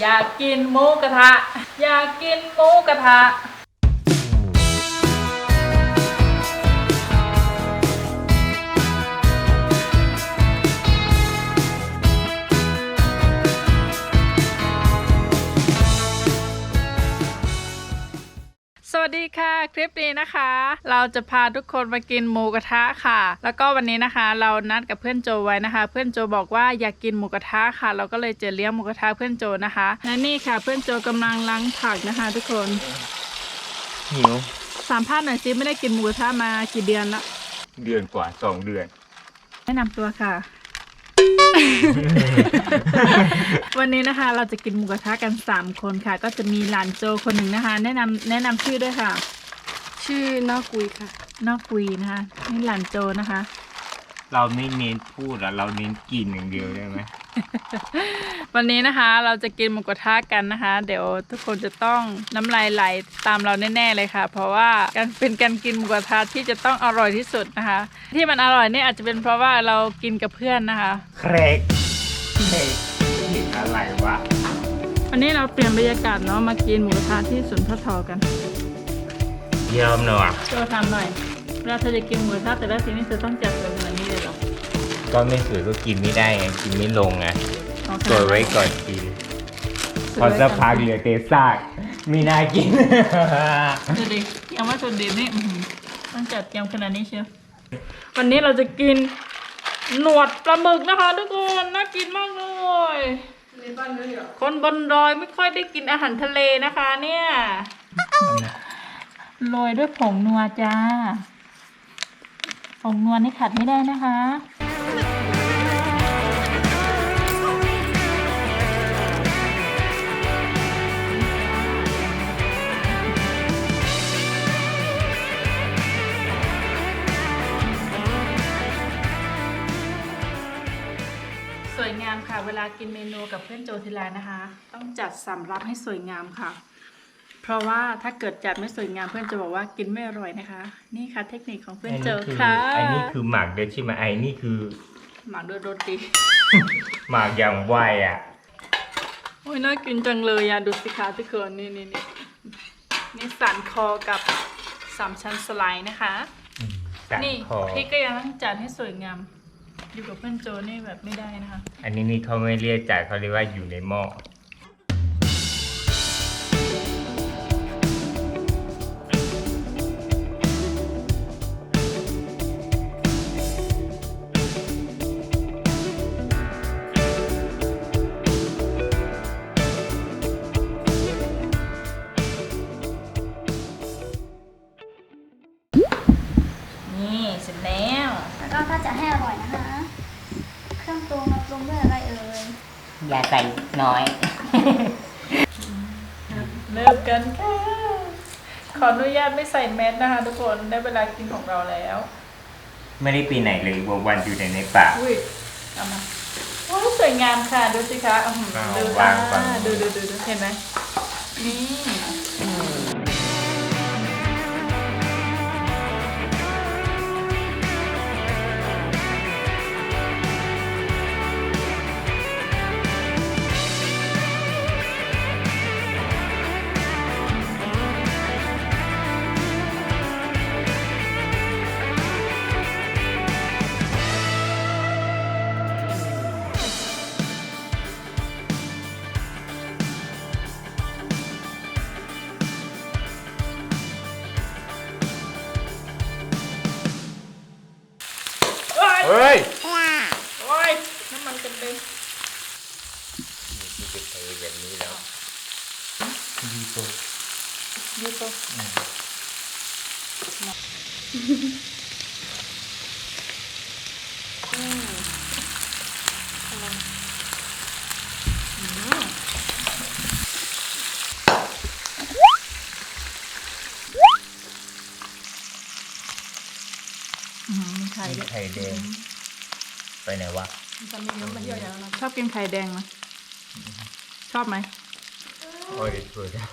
อยากกินหมูกระทะ อยากกินหมูกระทะ สวัสดีค่ะ คลิปนี้นะคะ เราจะพาทุกคนมากินหมูกระทะค่ะ แล้วก็วันนี้นะคะ เรานัดกับเพื่อนโจไว้นะคะ เพื่อนโจบอกว่าอยากกินหมูกระทะค่ะ เราก็เลยจะเลี้ยงหมูกระทะเพื่อนโจนะคะและนี่ค่ะ เพื่อนโจกำลังล้างผักนะคะ ทุกคนหิวสามภาษณ์หน่อยซิไม่ได้กินหมูกระทะมากี่เดือนละเดือนกว่าสองเดือน แนะนำตัวค่ะ วันนี้นะคะ เราจะกินหมูกระทะกันสามคนค่ะ ก็จะมีหลานโจคนหนึ่งนะคะ แนะนำแนะนำชื่อด้วยค่ะ ชื่อน้ากุยค่ะ นอกกุยนะคะนี่หลานโจนะคะ เราไม่เน้นพูดอะเราเน้นกินอย่างเดียวได้ไหมวันนี้นะคะเราจะกินหมูกระทะกันนะคะ เดี๋ยวทุกคนจะต้องน้ำลายไหลตามเราแน่ๆเลยค่ะ เพราะว่าการเป็นการกินหมูกระทะที่จะต้องอร่อยที่สุดนะคะ ที่มันอร่อยนี่อาจจะเป็นเพราะว่าเรากินกับเพื่อนนะคะเครกเครกเห็นอะไรวะวันนี้เราเปลี่ยนบรรยากาศเนาะมากินหมูกระทะที่สวนพระทอกันเยี่ยมเนอะโจทำหน่อยเวลาเธอจะกินหมูกระทะแต่ละทีนี่เธอต้องจัดแบบนี้ เลยเหรอก็ไม่สวยก็กินไม่ได้ไงกินไม่ลงไงเอาขสนาดวยไว้ก่อนกินสพอวยไว้สักพักเหลือเตซากไม่น่ากิน ดูดิยังว่าสุดดีนี่อื้อหือต้องจัดเตรียมขนาดนี้เชียววันนี้เราจะกินหนวดปลาหมึกนะคะทุกคนน่ากินมากเลยคนบนดอยไม่ค่อยได้กินอาหารทะเลนะคะ เนี่ยโรยด้วยผงนัวจ้า ผงนัวนี่ขัดไม่ได้นะคะสวยงามค่ะ เวลากินเมนูกับเพื่อนโจทีไรนะคะ ต้องจัดสำรับให้สวยงามค่ะ เพราะว่าถ้าเกิดจัดไม่สวยงามเพื่อนจะบอกว่ากินไม่อร่อยนะคะ นี่ค่ะเทคนิคของเพื่อนโจค่ะไอ้นี่คือหมักเดินใช่ไหมไอ้นี่คือหมักด้วยโรตีหมักอย่างไวอะโอ้ยน่ากินจังเลยอะดูสิคะทุกคนนี่นี่นี่นี่สันคอกับสามชั้นสไลด์นะคะจัดนี่คอพริกก็ยังต้องจัดให้สวยงามอยู่กับเพื่อนโจนี่แบบไม่ได้นะคะ อันนี้นี่เขาไม่เรียกจัดเขาเรียกว่าอยู่ในหม้อ ปรุงเราปรุงด้วยอะไรเอ่ยอย่าใส่น้อย เริ่มกันค่ะ ขออนุญาตไม่ใส่แมสนะคะทุกคนได้เวลากินของเราแล้ว ไม่ได้ไปไหนเลยวันๆอยู่แต่ในป่า อุ้ยเอามาโอ้ยสวยงามค่ะ ดูสิคะอื้อหือเอาดูวางฝั่งอ่าดูดูดูดูเห็นไหมนี่ เฮ้ย โอ้ย น้ำมันกระเด็นนี่จะไปแบบนี้แล้วดีตัวยูโตอื ด้วยไข่แดง ไปไหนวะจะมีน้ำมันเยอะอย่างนั้นชอบกินไข่แดงไหมชอบไหมโอ้ยสวยแล้ว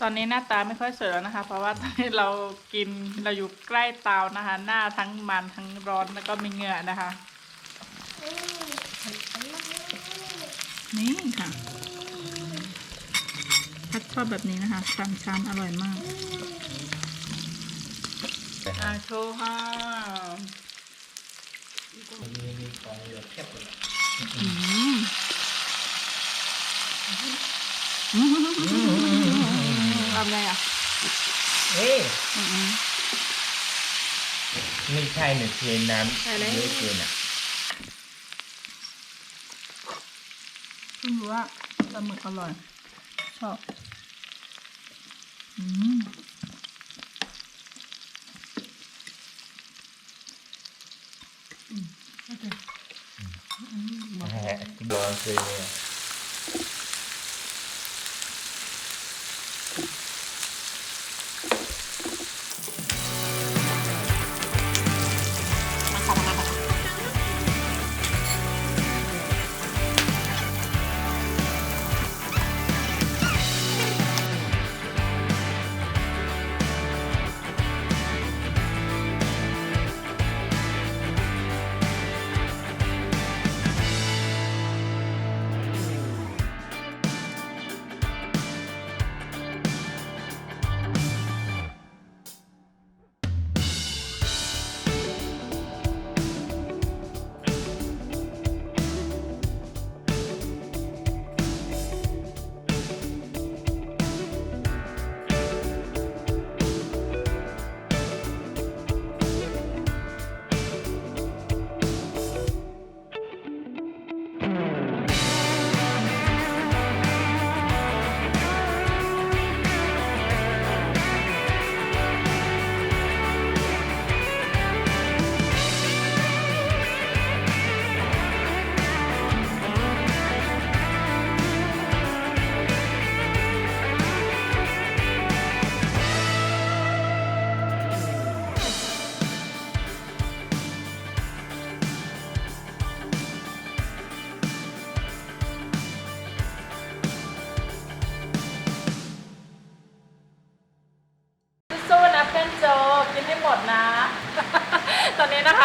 ตอนนี้หน้าตาไม่ค่อยสวยแล้วนะคะ เพราะว่าตอนนี้เรากินเราอยู่ใกล้เตานะคะ หน้าทั้งมันทั้งร้อนแล้วก็มีเหงื่อนะคะ นี่ค่ะพั ดชอบแบบนี้นะคะตามช้ำอร่อยมากอาโชว์ค่ะอืมทำไงอะเอ๊ะอืมไม่ใช่หนึ่งเทน้ใช่เลยำเยอะเกินอะเพิ่งรู้ว่าปลาหมึกอร่อยชอบ อืมแหมร้อนเ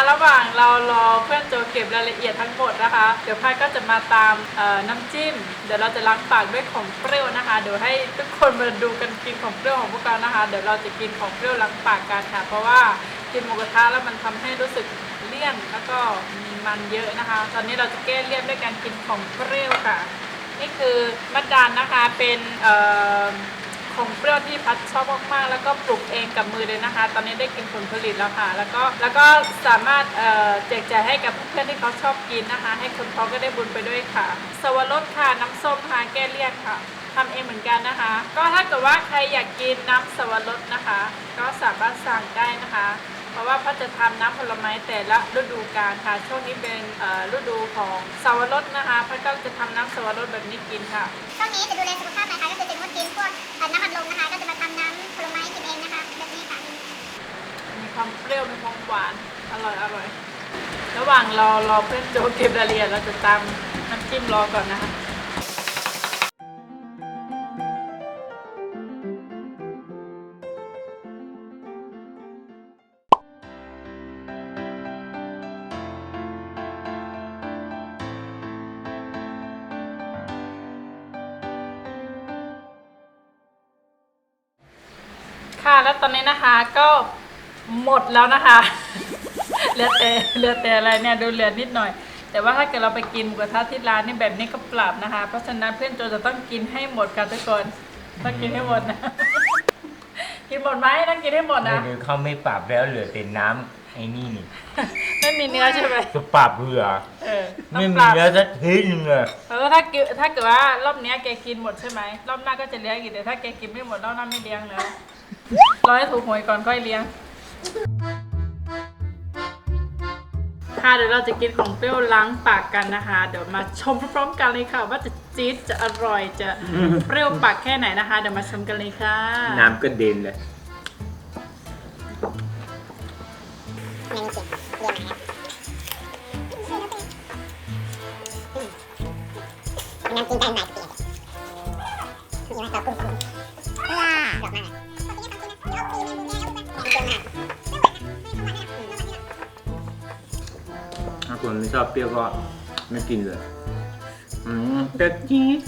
ระหว่างเรารอเพื่อนโจเก็บรายละเอียดทั้งหมดนะคะ เดี๋ยวพายก็จะมาตามน้ำจิ้ม เดี๋ยวเราจะล้างปากด้วยของเปรี้ยวนะคะ เดี๋ยวให้ทุกคนมาดูกันกินของเปรี้ยวของพวกเรานะคะ เดี๋ยวเราจะกินของเปรี้ยวล้างปากกันค่ะ เพราะว่ากินหมูกระทะแล้วมันทำให้รู้สึกเลี่ยนแล้วก็มีมันเยอะนะคะ ตอนนี้เราจะแก้เลี่ยนด้วยการกินของเปรี้ยวค่ะ นี่คือมัดดานนะคะเป็นเอ่อ ของเปรี้ยวที่พัดชอบมากๆ แล้วก็ปลูกเองกับมือเลยนะคะ ตอนนี้ได้กินผลผลิตแล้วค่ะ แล้วก็แล้วก็สามารถแจกจ่ายให้กับเพื่อนๆที่เขาชอบกินนะคะ ให้คนเขาก็ได้บุญไปด้วยค่ะ สวรสค่ะ น้ำส้มค่ะแก้เลี่ยนค่ะทำเองเหมือนกันนะคะ ก็ถ้าเกิดว่าใครอยากกินน้ำสวรสนะคะ ก็สามารถสั่งได้นะคะ เพราะว่าพัดจะทำน้ำผลไม้แต่ละฤดูกาลค่ะ ช่วงนี้เป็นเอ่อฤดูของสวรสนะคะพัดก็จะทำน้ำสวรสแบบนี้กินค่ะ ช่วงนี้จะดูแลสุขภาพนะคะก็คือจะงดกินพวกเอ่อน้ำอัดลมนะคะก็จะมาทำน้ำผลไม้กินเองนะคะแบบนี้ค่ะ มีความเปรี้ยวมีความหวานอร่อยอร่อย ระหว่างรอรอเพื่อนโจเก็บรายละเอียดเราจะตามน้ำจิ้มรอก่อนนะคะ แล้วตอนนี้นะคะก็หมดแล้วนะคะ เหลือแต่เหลือแต่อะไรเนี่ยดูเหลือนิดหน่อย แต่ว่าถ้าเกิดเราไปกินหมูกระทะที่ร้านนี่แบบนี้ก็ปรับนะคะ เพราะฉะนั้นเพื่อนโจจะต้องกินให้หมดค่ะทุกคนต้องกินให้หมดนะ กินหมดไหมต้องกินให้หมดนะเดี๋ยวเขาไม่ปรับแล้วเหลือแต่น้ำไอ้นี่นี่ไม่มีเนื้อใช่ไหมจะปรับเผื่อเออต้อไม่งปมีรับเนื้อสักทีนึงเลยเออถ้าเกิดถ้าเกิดว่ารอบเนี้ยแกกินหมดใช่ไหมรอบหน้าก็จะเลี้ยงอีกแต่ถ้าแกกินไม่หมดรอบหน้าไม่เลี้ยงแล้ว รอให้ถูกหวยก่อนค่อยเลี้ยง ค่ะเดี๋ยวเราจะกินของเปรี้ยวล้างปากกันนะคะ เดี๋ยวมาชมพร้อมๆกันเลยค่ะ ว่าจะจี๊ดจะอร่อยจะเปรี้ยวปากแค่ไหนนะคะ เดี๋ยวมาชมกันเลยค่ะน้ำก็เด่นเลยน้ำกินได้ไหน ไม่ชอบเปรี้ยวก็ไม่กินเลย อืมเปรี้ยวจี๊ด